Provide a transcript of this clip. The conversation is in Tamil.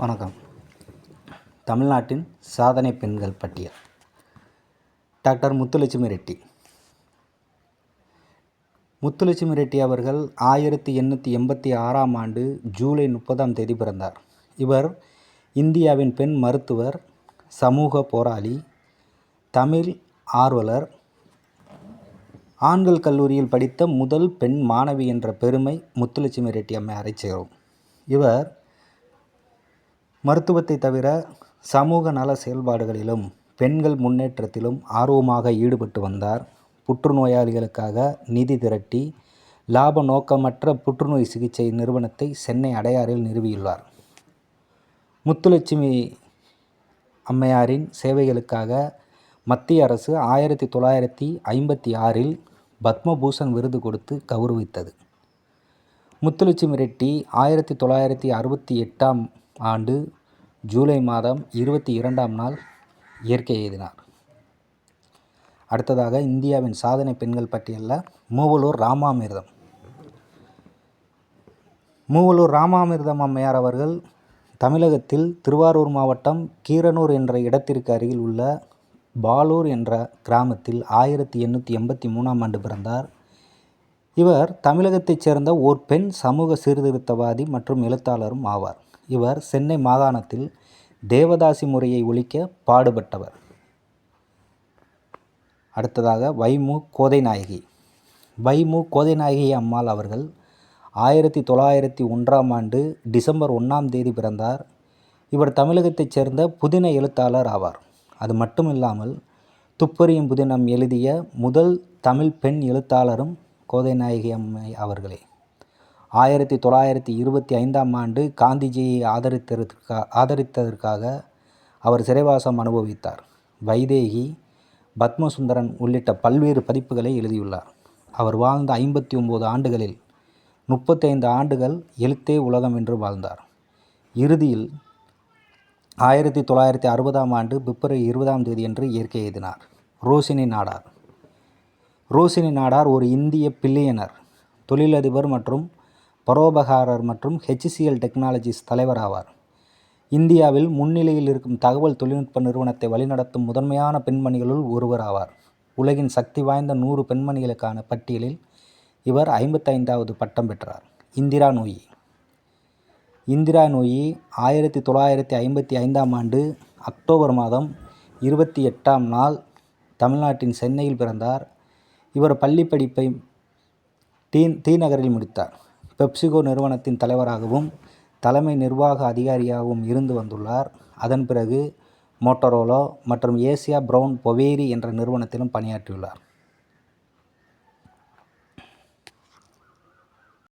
வணக்கம். தமிழ்நாட்டின் சாதனை பெண்கள் பட்டியல். டாக்டர் முத்துலட்சுமி ரெட்டி. முத்துலட்சுமி ரெட்டி அவர்கள் ஆயிரத்தி எண்ணூற்றி எண்பத்தி ஆறாம் ஆண்டு ஜூலை முப்பதாம் தேதி பிறந்தார். இவர் இந்தியாவின் பெண் மருத்துவர் சமூக போராளி தமிழ் ஆர்வலர் ஆண்கள் கல்லூரியில் படித்த முதல் பெண் மாணவி என்ற பெருமை முத்துலட்சுமி ரெட்டி அம்மையாரை சேரும் இவர் மருத்துவத்தை தவிர சமூக நல செயல்பாடுகளிலும் பெண்கள் முன்னேற்றத்திலும் ஆர்வமாக ஈடுபட்டு வந்தார். புற்றுநோயாளிகளுக்காக நிதி திரட்டி லாப நோக்கமற்ற புற்றுநோய் சிகிச்சை நிறுவனத்தை சென்னை அடையாறில் நிறுவியுள்ளார். முத்துலட்சுமி அம்மையாரின் சேவைகளுக்காக மத்திய அரசு ஆயிரத்தி தொள்ளாயிரத்தி ஐம்பத்தி ஆறில் பத்மபூஷன் விருது கொடுத்து கௌரவித்தது. முத்துலட்சுமி ரெட்டி ஆயிரத்தி தொள்ளாயிரத்தி அறுபத்தி எட்டாம் ஆண்டு ஜூலை மாதம் இருபத்தி இரண்டாம் நாள் இயற்கை எழுதினார் அடுத்ததாக இந்தியாவின் சாதனை பெண்கள் பட்டியலில் மூவலூர் ராமாமிர்தம். மூவலூர் ராமாமிர்தம் அம்மையார் அவர்கள் தமிழகத்தில் திருவாரூர் மாவட்டம் கீரனூர் என்ற இடத்திற்கு அருகில் உள்ள பாலூர் என்ற கிராமத்தில் ஆயிரத்தி எண்ணூற்றி எண்பத்தி மூணாம் ஆண்டு பிறந்தார். இவர் தமிழகத்தைச் சேர்ந்த ஓர் பெண் சமூக சீர்திருத்தவாதி மற்றும் எழுத்தாளரும் ஆவார். இவர் சென்னை மாகாணத்தில் தேவதாசி முறையை ஒழிக்க பாடுபட்டவர். அடுத்ததாக வைமு கோதைநாயகி. வைமு கோதைநாயகி அம்மாள் அவர்கள் ஆயிரத்தி தொள்ளாயிரத்தி ஒன்றாம் ஆண்டு டிசம்பர் ஒன்றாம் தேதி பிறந்தார். இவர் தமிழகத்தைச் சேர்ந்த புதின எழுத்தாளர் ஆவார். அது மட்டுமில்லாமல் துப்பறியும் புதினம் எழுதிய முதல் தமிழ் பெண் எழுத்தாளரும் கோதைநாயகி அம்மை அவர்களே. ஆயிரத்தி தொள்ளாயிரத்தி இருபத்தி ஐந்தாம் ஆண்டு காந்திஜியை ஆதரித்ததற்கா ஆதரித்ததற்காக அவர் சிறைவாசம் அனுபவித்தார். வைதேகி பத்மசுந்தரன் உள்ளிட்ட பல்வேறு பதிப்புகளை எழுதியுள்ளார். அவர் வாழ்ந்த ஐம்பத்தி ஒம்பது ஆண்டுகளில் முப்பத்தைந்து ஆண்டுகள் எழுத்தே உலகம் என்று வாழ்ந்தார். இறுதியில் ஆயிரத்தி தொள்ளாயிரத்தி அறுபதாம் ஆண்டு பிப்ரவரி இருபதாம் தேதி என்று இயற்கை எழுதினார். ரோசினி நாடார். ரோசினி நாடார் ஒரு இந்திய பில்லியனர் தொழிலதிபர் மற்றும் பரோபகாரர் மற்றும் ஹெச்சிசிஎல் டெக்னாலஜிஸ் தலைவர் ஆவார். இந்தியாவில் முன்னிலையில் இருக்கும் தகவல் தொழில்நுட்ப நிறுவனத்தை வழிநடத்தும் முதன்மையான பெண்மணிகளுள் ஒருவர் ஆவார். உலகின் சக்தி வாய்ந்த நூறு பெண்மணிகளுக்கான பட்டியலில் இவர் ஐம்பத்தைந்தாவது பட்டம் பெற்றார். இந்திரா நோயி. இந்திரா நோயி ஆயிரத்தி தொள்ளாயிரத்தி ஐம்பத்தி ஐந்தாம் ஆண்டு அக்டோபர் மாதம் இருபத்தி எட்டாம் நாள் தமிழ்நாட்டின் சென்னையில் பிறந்தார். இவர் பள்ளி படிப்பை டி டி நகரில் முடித்தார். பெப்சிகோ நிறுவனத்தின் தலைவராகவும் தலைமை நிர்வாக அதிகாரியாகவும் இருந்து வந்துள்ளார். அதன் பிறகு மோட்டரோலோ மற்றும் ஏசியா ப்ரௌன் பொவேரி என்ற நிறுவனத்திலும் பணியாற்றியுள்ளார்.